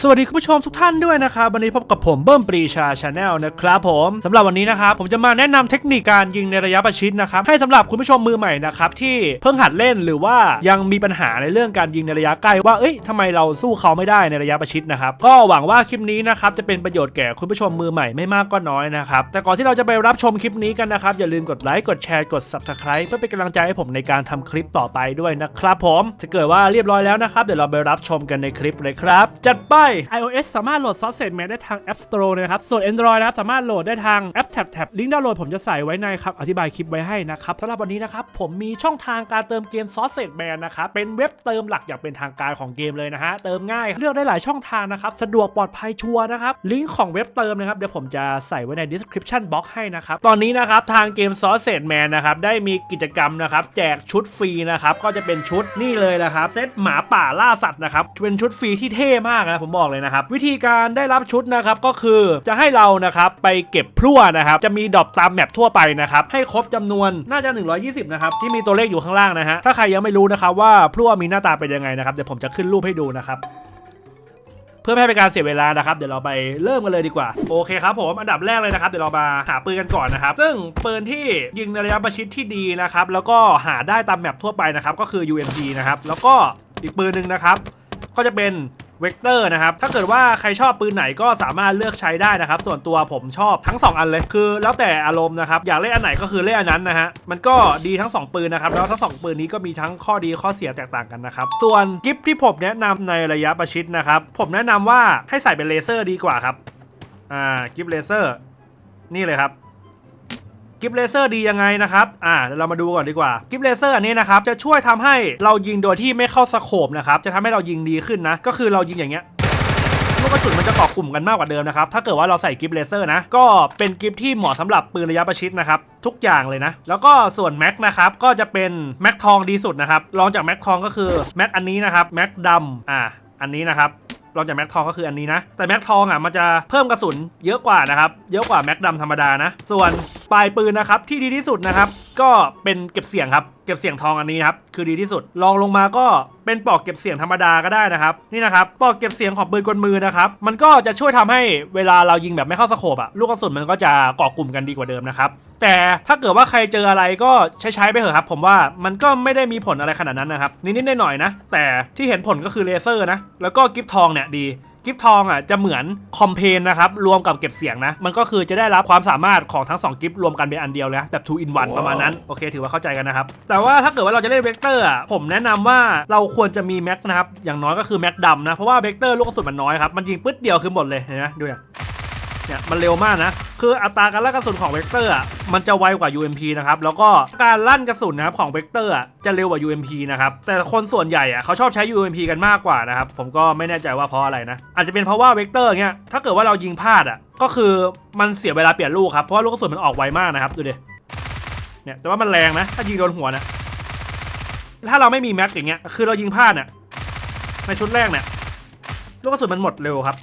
สวัสดีคุณผู้ชมทุกท่านด้วยนะครับ วันนี้พบกับผมเบิ้มปรีชาชาแนลนะครับผมสำหรับวันนี้นะครับผมจะมาแนะนำเทคนิคการยิงในระยะประชิดนะครับให้สำหรับคุณผู้ชมมือใหม่นะครับที่เพิ่งหัดเล่นหรือว่ายังมีปัญหาในเรื่องการยิงในระยะใกล้ว่าเอ้ยทำไมเราสู้เขาไม่ได้ในระยะประชิดนะครับก็หวังว่าคลิปนี้นะครับจะเป็นประโยชน์แก่คุณผู้ชมมือใหม่ไม่มากก็น้อยนะครับแต่ก่อนที่เราจะไปรับชมคลิปนี้กันนะครับอย่าลืมกดไลค์กดแชร์กด subscribe เพื่อเป็นกำลังใจให้ผมในการทำคลิปต่อไปด้วยนะครับผมถ้าเกิดว่าเรียบร้อยแล้วนะครับเดี๋ยวเราไปรับชมกันในคลิปเลยครับจัดไป iOS สามารถโหลด Sausage Man ได้ทาง App Store นะครับ ส่วน Android นะครับสามารถโหลดได้ทางแอป Tap Tap ลิงก์ดาวน์โหลดผมจะใส่ไว้ในครับ อธิบายคลิปไว้ให้นะครับสำหรับวันนี้นะครับ ผมมีช่องทางการเติมเกม Sausage Man นะครับ เป็นเว็บเติมหลักอย่างเป็นทางการของเกมเลยนะฮะ เติมง่าย เลือกได้หลายช่องทางนะครับ สะดวกปลอดภัยชัวร์นะครับ ลิงก์ของเว็บเติมนะครับ เดี๋ยวผมจะใส่ไว้ใน description box ให้นะครับ ตอนนี้นะครับทางเกม Sausage Man นะครับได้มีกิจกรรมนะครับแจกชุดฟรีนะครับก็จะเป็นชุดนี่เลยนะครับเซตหมาป่าล่าสัตว์นะครับเป็นชุดฟรีที่เท่มากนะผมบอกเลยนะครับ วิธีการได้รับชุดนะครับก็คือจะให้เรานะครับไปเก็บพลั่วนะครับจะมีดรอปตามแมปทั่วไปนะครับให้ครบจำนวนน่าจะ 120 นะครับที่มีตัวเลขอยู่ข้างล่างนะฮะถ้าใครยังไม่รู้นะครับว่าพลั่วมีหน้าตาเป็นยังไงนะครับเดี๋ยวผมจะขึ้นรูปให้ดูนะครับเพื่อไม่ให้เป็นการเสียเวลานะครับ เดี๋ยวเราไปเริ่มกันเลยดีกว่า โอเคครับผมอันดับแรกเลยนะครับ เดี๋ยวเรามาหาปืนกันก่อนนะครับ ซึ่งปืนที่ยิงในระยะประชิดที่ดีนะครับ แล้วก็หาได้ตามแมปทั่วไปนะครับ ก็คือ UMP นะครับ แล้วก็อีกปืนหนึ่งนะครับ ก็จะเป็น เวกเตอร์นะครับถ้าเกิดว่าใครชอบปืนไหนก็สามารถเลือกใช้ได้นะครับ ส่วนตัวผมชอบทั้ง 2 อันเลยคือ แล้วแต่อารมณ์นะครับอยากเล่นอันไหนก็คือเล่นอันนั้นนะฮะมันก็ดีทั้ง 2 ปืนนะครับแล้วทั้งสองปืนนี้ก็มีทั้งข้อดีข้อเสียแตกต่างกันนะครับส่วนกิฟที่ผมแนะนำในระยะประชิดนะครับผมแนะนำว่าให้ใส่เป็นเลเซอร์ดีกว่าครับอ่ากิฟเลเซอร์นี่เลยครับ กิฟเลเซอร์ดียังไงนะครับ อ่าเดี๋ยวเรามาดูก่อนดีกว่า กิฟเลเซอร์อันนี้นะครับ จะช่วยทำให้เรายิงโดยที่ไม่เข้าสโคปนะครับ จะทำให้เรายิงดีขึ้นนะ ก็คือเรายิงอย่างเงี้ยลูกกระสุนมันจะเกาะกลุ่มกันมากกว่าเดิมนะครับ ถ้าเกิดว่าเราใส่กิฟเลเซอร์นะ ก็เป็นกิฟที่เหมาะสำหรับปืนระยะประชิดนะครับ ทุกอย่างเลยนะ แล้วก็ส่วนแม็กนะครับ ก็จะเป็นแม็กทองดีสุดนะครับ รองจากแม็กทองก็คือแม็กอันนี้นะครับ แม็กดำอ่า อันนี้นะครับรองจากแม็กทองก็คืออันนี้นะ แต่แม็กทองอะมันจะเพิ่มกระสุนเยอะกว่านะครับ เยอะกว่าแม็กดำธรรมดานะ ส่วน ปลายปืนนะครับที่ดีที่สุดนะครับ ก็เป็นเก็บเสียงครับ เก็บเสียงทองอันนี้นะครับคือดีที่สุดลองลงมาก็เป็นปลอกเก็บเสียงธรรมดาก็ได้นะครับนี่นะครับปลอกเก็บเสียงของปืนกลมือนะครับมันก็จะช่วยทำให้เวลาเรายิงแบบไม่เข้าสโคปอะลูกกระสุนมันก็จะเกาะกลุ่มกันดีกว่าเดิมนะครับแต่ถ้าเกิดว่าใครเจออะไรก็ใช้ใช้ไปเถอะครับ ผมว่ามันก็ไม่ได้มีผลอะไรขนาดนั้นนะครับนิดๆหน่อยๆนะ แต่ที่เห็นผลก็คือเลเซอร์นะแล้วก็กิฟทองเนี่ยดี กิฟทองอะจะเหมือนคอมเพนนะครับรวมกับเก็บเสียงนะ มันก็คือจะได้รับความสามารถของทั้ง 2 กิฟรวมกันเป็นอันเดียวเลยนะแบบ 2 in 1 ประมาณนั้น โอเคถือว่าเข้าใจกันนะครับ แต่ว่าถ้าเกิดว่าเราจะเล่นเวกเตอร์อะผมแนะนำว่าเราควรจะมีแม็กนะครับอย่างน้อยก็คือแม็กดำนะเพราะว่าเวกเตอร์ลูกกระสุนมันน้อยครับมันยิงปึ๊ดเดียวคือหมดเลยเห็นไหมดูเนี่ย เนี่ยมันเร็วมากนะ คืออัตราการลั่นกระสุนของเวกเตอร์อะมันจะไวกว่า UMP นะครับ แล้วก็การลั่นกระสุนนะครับของเวกเตอร์อะจะเร็วกว่า UMP นะครับ แต่คนส่วนใหญ่อะเขาชอบใช้ UMP กันมากกว่านะครับ ผมก็ไม่แน่ใจว่าเพราะอะไรนะ อาจจะเป็นเพราะว่าเวกเตอร์เนี่ยถ้าเกิดว่าเรายิงพลาดอะก็คือมันเสียเวลาเปลี่ยนลูกครับเพราะว่าลูกกระสุนมันออกไวมากนะครับดูดิเนี่ยแต่ว่ามันแรงนะถ้ายิงโดนหัวนะถ้าเราไม่มีแม็กอย่างเงี้ยคือเรายิงพลาดเนี่ยในชุดแรกเนี่ยลูกกระสุนมันหมดเร็วครับ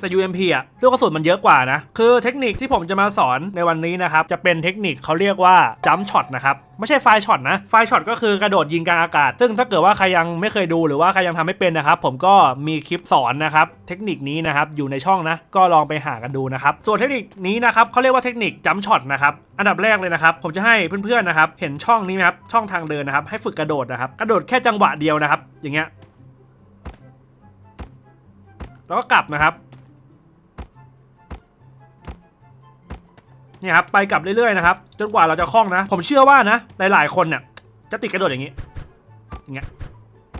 แต่ UMP อะลูกกระสุนมันเยอะกว่านะ คือเทคนิคที่ผมจะมาสอนในวันนี้นะครับ จะเป็นเทคนิคเขาเรียกว่าจัมช็อตนะครับ ไม่ใช่ไฟช็อตนะ ไฟช็อตก็คือกระโดดยิงกลางอากาศ ซึ่งถ้าเกิดว่าใครยังไม่เคยดูหรือว่าใครยังทำไม่เป็นนะครับ ผมก็มีคลิปสอนนะครับ เทคนิคนี้นะครับอยู่ในช่องนะ ก็ลองไปหากันดูนะครับ ส่วนเทคนิคนี้นะครับเขาเรียกว่าเทคนิคจัมช็อตนะครับ อันดับแรกเลยนะครับ ผมจะให้เพื่อนๆนะครับ เห็นช่องนี้ไหมครับช่องทางเดินนะครับ ให้ฝึกกระโดดนะครับ กระโดดแค่จังหวะเดียวนะครับ อย่างเงี้ย แล้วก็กลับนะครับ เนี่ยครับไปกลับเรื่อยๆนะครับจนกว่าเราจะคล่องนะ ผมเชื่อว่านะหลายๆคนเนี่ยจะติดกระโดดอย่างนี้อย่างเงี้ย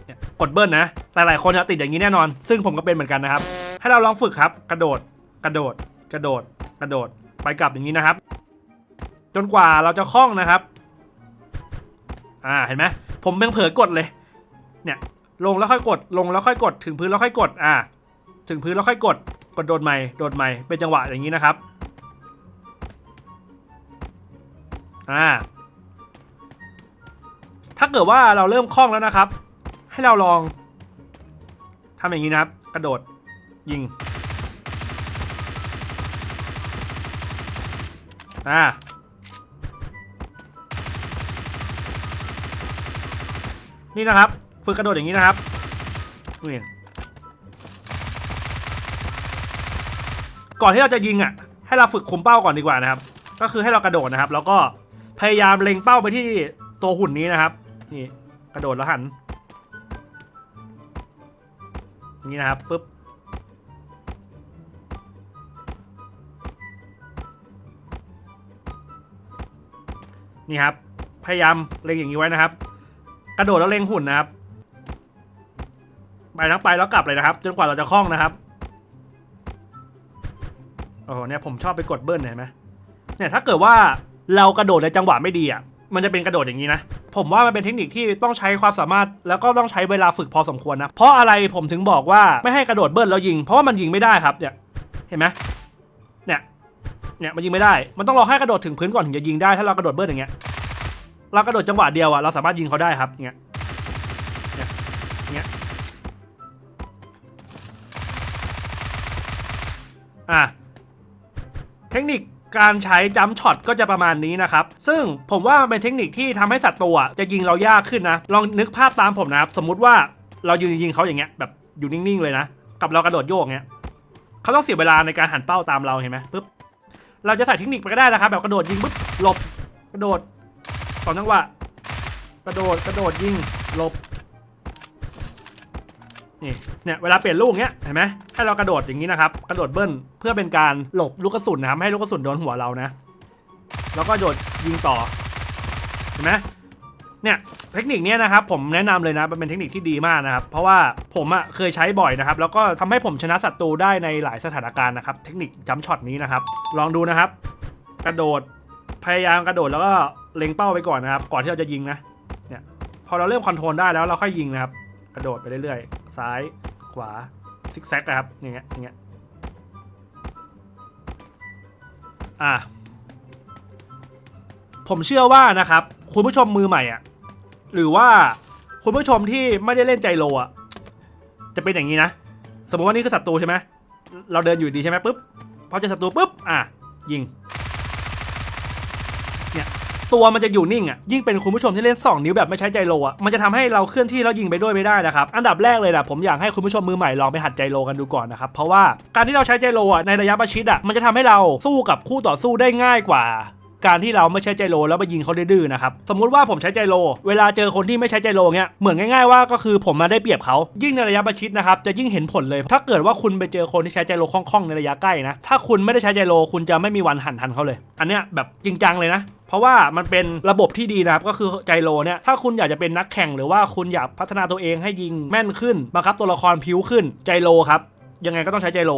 เนี่ยกดเบิ้ลนะหลายๆคนจะติดอย่างนี้แน่นอน ซึ่งผมก็เป็นเหมือนกันนะครับ ให้เราลองฝึกครับ กระโดดกระโดด กระโดด กระโดดไปกลับอย่างนี้นะครับ จนกว่าเราจะคล่องนะครับ อ่าเห็นไหมผมยังเผลอกดเลย เนี่ยลงแล้วค่อยกด ลงแล้วค่อยกด ถึงพื้นแล้วค่อยกด อ่า ถึงพื้นแล้วค่อยกด กดโดดใหม่โดดใหม่เป็นจังหวะอย่างนี้นะครับ อ่า ถ้าเกิดว่าเราเริ่มคล่องแล้วนะครับ ให้เราลองทำอย่างนี้นะครับ กระโดดยิง อ่า นี่นะครับ ฝึกกระโดดอย่างนี้นะครับนี่ก่อนที่เราจะยิงอะ ให้เราฝึกคุมเป้าก่อนดีกว่านะครับ ก็คือให้เรากระโดดนะครับ แล้วก็ พยายามเล็งเป้าไปที่ตัวหุ่นนี้นะครับ นี่กระโดดแล้วหัน นี่นะครับปุ๊บนี่ครับ พยายามเล็งอย่างนี้ไว้นะครับ กระโดดแล้วเล็งหุ่นนะครับ ไปทั้งไปแล้วกลับเลยนะครับ จนกว่าเราจะคล่องนะครับโอ้โหเนี่ยผมชอบไปกดเบิ้ลเนี่ยเห็นไหมเนี่ยถ้าเกิดว่า เรากระโดดในจังหวะไม่ดีอะมันจะเป็นกระโดดอย่างนี้นะ ผมว่ามันเป็นเทคนิคที่ต้องใช้ความสามารถแล้วก็ต้องใช้เวลาฝึกพอสมควรนะ เพราะอะไรผมถึงบอกว่าไม่ให้กระโดดเบิ้ลแล้วยิง เพราะว่ามันยิงไม่ได้ครับเนี่ยเห็นไหมเนี่ยเนี่ยมันยิงไม่ได้ มันต้องรอให้กระโดดถึงพื้นก่อนถึงจะยิงได้ถ้าเรากระโดดเบิ้ลอย่างเงี้ยเรากระโดดจังหวะเดียวอะเราสามารถยิงเขาได้ครับเนี่ยเนี่ยเนี่ยอะเทคนิค การใช้จัมช็อตก็จะประมาณนี้นะครับ ซึ่งผมว่ามันเป็นเทคนิคที่ทำให้สัตว์ตัวจะยิงเรายากขึ้นนะ ลองนึกภาพตามผมนะครับ สมมุติว่าเรายืนยิงเขาอย่างเงี้ยแบบอยู่นิ่งๆเลยนะ กับเรากระโดดโยกเงี้ยเขาต้องเสียเวลาในการหันเป้าตามเราเห็นไหมปุ๊บเราจะใส่เทคนิคไปก็ได้นะครับ แบบกระโดดยิงปุ๊บหลบกระโดดสองจังหวะกระโดดกระโดดยิงหลบ นี่เนี่ยเวลาเปลี่ยนลูกเนี้ยเห็นไหมให้เรากระโดดอย่างนี้นะครับกระโดดเบิ้ลเพื่อเป็นการหลบลูกกระสุนนะครับให้ลูกกระสุนโดนหัวเรานะแล้วก็โดดยิงต่อเห็นไหมเนี่ยเทคนิคนี้นะครับผมแนะนำเลยนะมันเป็นเทคนิคที่ดีมากนะครับ เพราะว่าผมอะเคยใช้บ่อยนะครับ แล้วก็ทำให้ผมชนะศัตรูได้ในหลายสถานการณ์นะครับ เทคนิคจัมช็อตนี้นะครับ ลองดูนะครับ กระโดดพยายามกระโดดแล้วก็เล็งเป้าไปก่อนนะครับ ก่อนที่เราจะยิงนะเนี่ยพอเราเริ่มคอนโทรลได้แล้วเราค่อยยิงนะครับ กระโดดไปเรื่อยๆ ซ้ายขวาซิกแซกนะครับอย่างเงี้ยอย่างเงี้ยอะผมเชื่อว่านะครับ คุณผู้ชมมือใหม่อะหรือว่าคุณผู้ชมที่ไม่ได้เล่นใจโลอะจะเป็นอย่างนี้นะสมมติว่านี่คือศัตรูใช่ไหมเราเดินอยู่ดีใช่ไหมปุ๊บพอเจอศัตรูปุ๊บอะยิง ตัวมันจะอยู่นิ่งอะยิ่งเป็นคุณผู้ชมที่เล่น 2 นิ้วแบบไม่ใช้ใจโลอะมันจะทำให้เราเคลื่อนที่แล้วยิงไปด้วยไม่ได้นะครับอันดับแรกเลยนะผมอยากให้คุณผู้ชมมือใหม่ลองไปหัดใจโลกันดูก่อนนะครับเพราะว่าการที่เราใช้ใจโลอะในระยะประชิดอะมันจะทำให้เราสู้กับคู่ต่อสู้ได้ง่ายกว่า การที่เราไม่ใช้ใจโลแล้วไปยิงเขาดื้อๆนะครับสมมุติว่าผมใช้ใจโล เวลาเจอคนที่ไม่ใช้ใจโลเงี้ยเหมือนง่ายๆว่าก็คือผมมาได้เปรียบเขายิ่งในระยะประชิดนะครับจะยิ่งเห็นผลเลย ถ้าเกิดว่าคุณไปเจอคนที่ใช้ใจโลคล่องๆในระยะใกล้นะถ้าคุณไม่ได้ใช้ใจโลคุณจะไม่มีวันหันทันเขาเลย อันเนี้ยแบบจริงจังเลยนะเพราะว่ามันเป็นระบบที่ดีนะครับ ก็คือใจโลเนี่ยถ้าคุณอยากจะเป็นนักแข่งหรือว่าคุณอยากพัฒนาตัวเองให้ยิงแม่นขึ้นบังคับตัวละครพิ้วขึ้นใจโลครับยังไงก็ต้องใช้ใจโล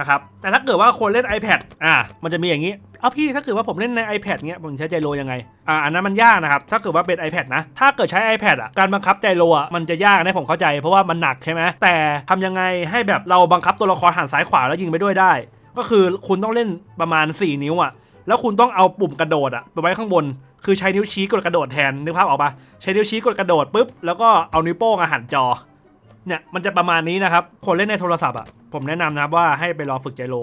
นะครับแต่ถ้าเกิดว่าคนเล่น iPad อ่ามันจะมีอย่างนี้เอาพี่ถ้าเกิดว่าผมเล่นใน iPad เงี้ยผมใช้ใจโลยังไงอ่าอันนั้นมันยากนะครับถ้าเกิดว่าเป็น iPad นะ ถ้าเกิดใช้ iPad อะการบังคับใจโลอะมันจะยากนะผมเข้าใจ เพราะว่ามันหนักใช่ไหมแต่ทำยังไงให้แบบเราบังคับตัวละครหันซ้ายขวาแล้วยิงไปด้วยได้ ก็คือคุณต้องเล่นประมาณ 4 นิ้วอะแล้วคุณต้องเอาปุ่มกระโดดอะไปไว้ข้างบน คือใช้นิ้วชี้กดกระโดดแทนนึกภาพออกปะใช้นิ้วชี้กดกระโดดปุ๊บแล้วก็เอานิ้วโป้งอะหันจอ เนี่ยมันจะประมาณนี้นะครับ คนเล่นในโทรศัพท์อะผมแนะนำนะครับว่าให้ไปลองฝึกใจโล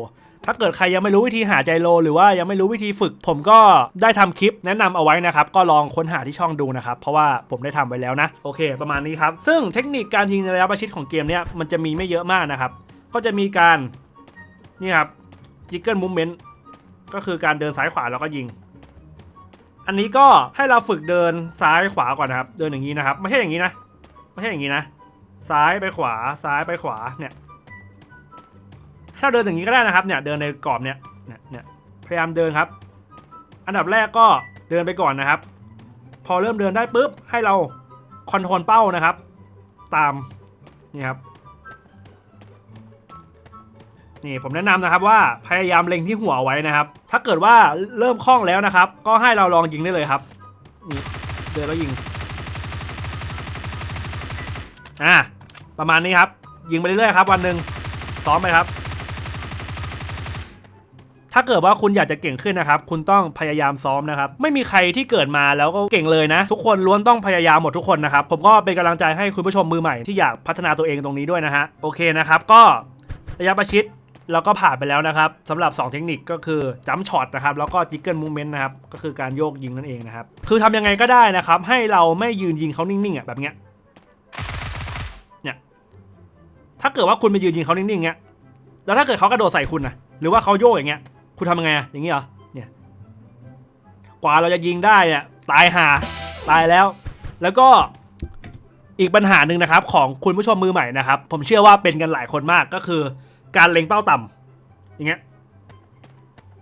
ถ้าเกิดใครยังไม่รู้วิธีหาใจโลหรือว่ายังไม่รู้วิธีฝึก ผมก็ได้ทำคลิปแนะนำเอาไว้นะครับ ก็ลองค้นหาที่ช่องดูนะครับ เพราะว่าผมได้ทำไว้แล้วนะ โอเค ประมาณนี้ครับ ซึ่งเทคนิคการยิงในระยะประชิดของเกมเนี้ยมันจะมีไม่เยอะมากนะครับ ก็จะมีการนี่ครับจิกเกิลมูเมนต์ก็คือการเดินซ้ายขวาแล้วก็ยิง อันนี้ก็ให้เราฝึกเดินซ้ายขวาก่อนนะครับ เดินอย่างนี้นะครับ ไม่ใช่อย่างนี้นะ ไม่ใช่อย่างนี้นะ ซ้ายไปขวาซ้ายไปขวาเนี่ยถ้าเดินอย่างนี้ก็ได้นะครับเนี่ยเดินในกรอบเนี่ยเนี่ยพยายามเดินครับ อันดับแรกก็เดินไปก่อนนะครับ พอเริ่มเดินได้ปุ๊บให้เราคอนโทรลเป้านะครับ ตามนี่ครับนี่ผมแนะนำนะครับว่าพยายามเล็งที่หัวไว้นะครับ ถ้าเกิดว่าเริ่มคล่องแล้วนะครับ ก็ให้เราลองยิงได้เลยครับนี่เดินแล้วยิง อ่าประมาณนี้ครับ ยิงไปเรื่อยๆครับวันหนึ่งซ้อมไปครับ ถ้าเกิดว่าคุณอยากจะเก่งขึ้นนะครับ คุณต้องพยายามซ้อมนะครับ ไม่มีใครที่เกิดมาแล้วก็เก่งเลยนะ ทุกคนล้วนต้องพยายามหมดทุกคนนะครับ ผมก็เป็นกำลังใจให้คุณผู้ชมมือใหม่ที่อยากพัฒนาตัวเองตรงนี้ด้วยนะฮะโอเคนะครับ ก็ระยะประชิดเราก็ผ่านไปแล้วนะครับสำหรับ 2 เทคนิคก็คือจัมช็อตนะครับแล้วก็จิกเกิลมูเมนต์นะครับก็คือการโยกยิงนั่นเองนะครับคือทำยังไงก็ได้นะครับให้เราไม่ยืนยิงเขานิ่งๆอะแบบเนี้ย ถ้าเกิดว่าคุณไปยืนยิงเขานิ่งๆเงี้ย แล้วถ้าเกิดเขากระโดดใส่คุณนะหรือว่าเขาโยกอย่างเงี้ย คุณทำยังไงอะอย่างงี้เหรอ เนี่ย กว่าเราจะยิงได้เนี่ยตายหาตายแล้ว แล้วก็อีกปัญหาหนึ่งนะครับ ของคุณผู้ชมมือใหม่นะครับ ผมเชื่อว่าเป็นกันหลายคนมากก็คือ การเล็งเป้าต่ำอย่างเงี้ย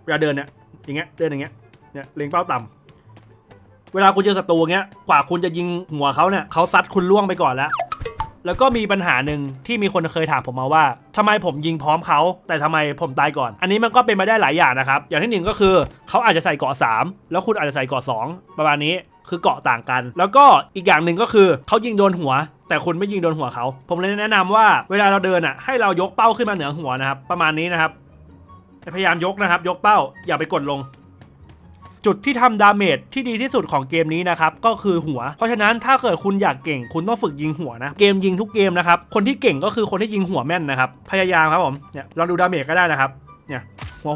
เวลาเดินเนี่ยอย่างเงี้ยเดินอย่างเงี้ยเนี่ยเล็งเป้าต่ำเวลาคุณเจอศัตรูเงี้ยกว่าคุณจะยิงหัวเขาเนี่ยเขาซัดคุณล่วงไปก่อนแล้ว แล้วก็มีปัญหาหนึ่งที่มีคนเคยถามผมมาว่าทำไมผมยิงพร้อมเขา แต่ทำไมผมตายก่อน อันนี้มันก็เป็นไปได้หลายอย่างนะครับ อย่างที่หนึ่งก็คือเขาอาจจะใส่เกราะ3 แล้วคุณอาจจะใส่เกราะ2 ประมาณนี้คือเกราะต่างกัน แล้วก็อีกอย่างหนึ่งก็คือเขายิงโดนหัว แต่คุณไม่ยิงโดนหัวเขา ผมเลยแนะนำว่าเวลาเราเดินอะให้เรายกเป้าขึ้นมาเหนือหัวนะครับ ประมาณนี้นะครับพยายามยกนะครับ ยกเป้าอย่าไปกดลง จุดที่ทำดาเมจที่ดีที่สุดของเกมนี้นะครับก็คือหัว เพราะฉะนั้นถ้าเกิดคุณอยากเก่งคุณต้องฝึกยิงหัวนะ เกมยิงทุกเกมนะครับ คนที่เก่งก็คือคนที่ยิงหัวแม่นนะครับ พยายามครับผมเนี่ยเราดูดาเมจก็ได้นะครับเนี่ยหัว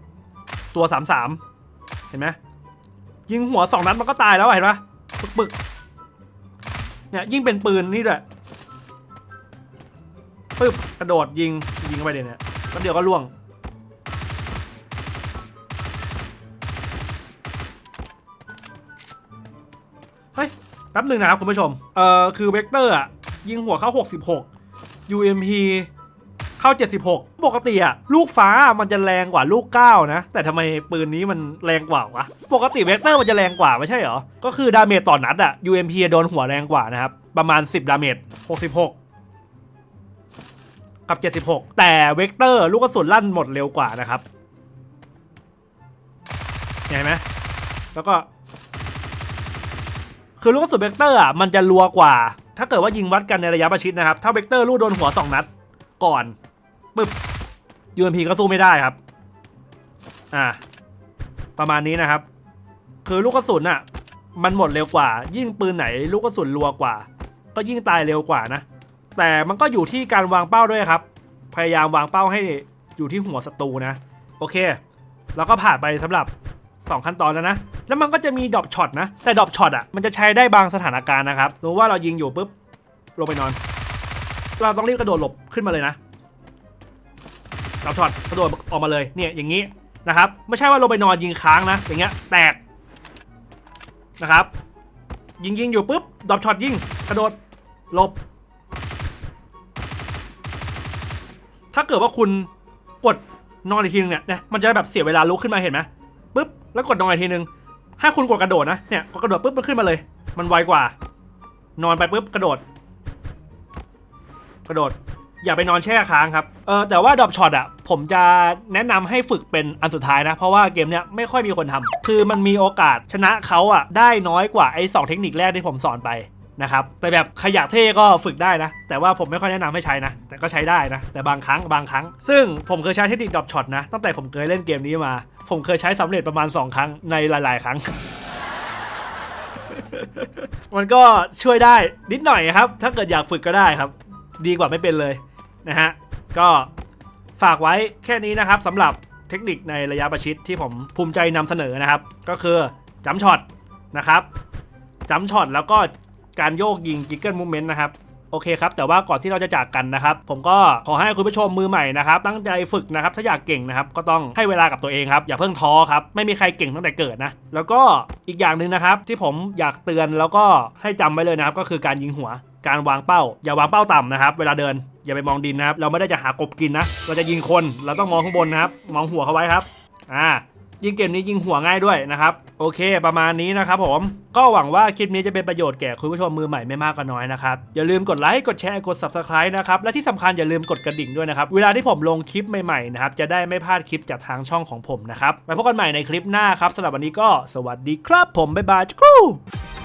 66 ตัว 33 เห็นไหมยิงหัว 2 นัดมันก็ตายแล้วเห็นปะปึกปึกเนี่ยยิ่งเป็นปืนนี่ด้วยปึ๊บกระโดดยิงยิงเข้าไปเลยเนี่ยแป๊บเดี๋ยวก็ล่วง เฮ้ย แป๊บหนึ่งนะครับคุณผู้ชม เอ่อ คือเวกเตอร์อะ ยิงหัวเข้า 66 UMP เข้า 76 ปกติอะ ลูกฟ้ามันจะแรงกว่าลูก9นะ แต่ทำไมปืนนี้มันแรงกว่าวะ ปกติเวกเตอร์มันจะแรงกว่าไม่ใช่เหรอ ก็คือดาเมจต่อนัดอะ UMP โดนหัวแรงกว่านะครับ ประมาณ 10 ดาเมจ 66กับ 76 แต่เวกเตอร์ลูกกระสุนลั่นหมดเร็วกว่านะครับ เห็นไหม แล้วก็ คือลูกกระสุนเวกเตอร์อะมันจะรัวกว่า ถ้าเกิดว่ายิงวัดกันในระยะประชิดนะครับ ถ้าเวกเตอร์ลูกโดนหัว 2 นัด ก่อนปึ๊บ UMP ก็สู้ไม่ได้ครับ อ่า ประมาณนี้นะครับ คือลูกกระสุนอะ มันหมดเร็วกว่า ยิ่งปืนไหน ลูกกระสุนรัวกว่า ก็ยิ่งตายเร็วกว่านะ แต่มันก็อยู่ที่การวางเป้าด้วยครับ พยายามวางเป้าให้อยู่ที่หัวศัตรูนะ โอเค แล้วก็ผ่านไปสำหรับ 2 ขั้นตอนแล้วนะ แล้วมันก็จะมีดรอปช็อตนะ แต่ดรอปช็อตอะ มันจะใช้ได้บางสถานการณ์นะครับสมมติว่าเรายิงอยู่ปุ๊บ ลงไปนอน เราต้องรีบกระโดดหลบขึ้นมาเลยนะดรอปช็อตกระโดดออกมาเลย เนี่ย อย่างนี้นะครับ ไม่ใช่ว่าลงไปนอนยิงค้างนะ อย่างเงี้ย แตก นะครับ ยิงยิงอยู่ปุ๊บ ดรอปช็อตยิง กระโดด หลบ ถ้าเกิดว่าคุณกดนอนอีกทีนึงเนี่ยนี่ยมันจะแบบเสียเวลาลุกขึ้นมาเห็นไหม แล้วกดนอนอีกทีนึง ถ้าคุณกดกระโดดนะเนี่ยกดกระโดดปุ๊บมันขึ้นมาเลย มันไวกว่า นอนไปปุ๊บกระโดด กระโดด อย่าไปนอนแช่ค้างครับเออแต่ว่าดรอปช็อตอะผมจะแนะนำให้ฝึกเป็นอันสุดท้ายนะ เพราะว่าเกมเนี้ยไม่ค่อยมีคนทำคือมันมีโอกาสชนะเขาอะได้น้อยกว่าไอ้สองเทคนิคแรกที่ผมสอนไป นะครับแต่แบบขยะเท่ก็ฝึกได้นะ แต่ว่าผมไม่ค่อยแนะนำให้ใช้นะ แต่ก็ใช้ได้นะ แต่บางครั้งบางครั้ง ซึ่งผมเคยใช้เทคนิคดรอปช็อตนะ ตั้งแต่ผมเคยเล่นเกมนี้มา ผมเคยใช้สำเร็จประมาณ 2 ครั้งในหลาย ๆ ครั้ง มันก็ช่วยได้นิดหน่อยครับ ถ้าเกิดอยากฝึกก็ได้ครับ ดีกว่าไม่เป็นเลยนะฮะก็ฝากไว้แค่นี้นะครับสำหรับเทคนิคในระยะประชิดที่ผมภูมิใจนำเสนอนะครับ ก็คือจัมช็อตนะครับจัมช็อตแล้วก็ การโยกยิงจิกเกิลมูเมนต์นะครับโอเคครับ แต่ว่าก่อนที่เราจะจากกันนะครับ ผมก็ขอให้คุณผู้ชมมือใหม่นะครับ ตั้งใจฝึกนะครับ ถ้าอยากเก่งนะครับ ก็ต้องให้เวลากับตัวเองครับ อย่าเพิ่งท้อครับ ไม่มีใครเก่งตั้งแต่เกิดนะ แล้วก็อีกอย่างหนึ่งนะครับ ที่ผมอยากเตือนแล้วก็ให้จำไว้เลยนะครับ ก็คือการยิงหัว การวางเป้า อย่าวางเป้าต่ำนะครับ เวลาเดิน อย่าไปมองดินนะครับ เราไม่ได้จะหากบกินนะ เราจะยิงคน เราต้องมองข้างบนนะครับ มองหัวเขาไว้ครับ อ่า ยิงเกมนี้ยิงหัวง่ายด้วยนะครับ โอเค ประมาณนี้นะครับผม ก็หวังว่าคลิปนี้จะเป็นประโยชน์แก่คุณผู้ชมมือใหม่ไม่มากก็น้อยนะครับ อย่าลืมกดไลค์ กดแชร์ กด subscribe นะครับ และที่สำคัญอย่าลืมกดกระดิ่งด้วยนะครับ เวลาที่ผมลงคลิปใหม่ๆนะครับ จะได้ไม่พลาดคลิปจากทางช่องของผมนะครับไว้พบกันใหม่ในคลิปหน้าครับสำหรับวันนี้ก็สวัสดีครับผมบ๊ายบายจุ๊ก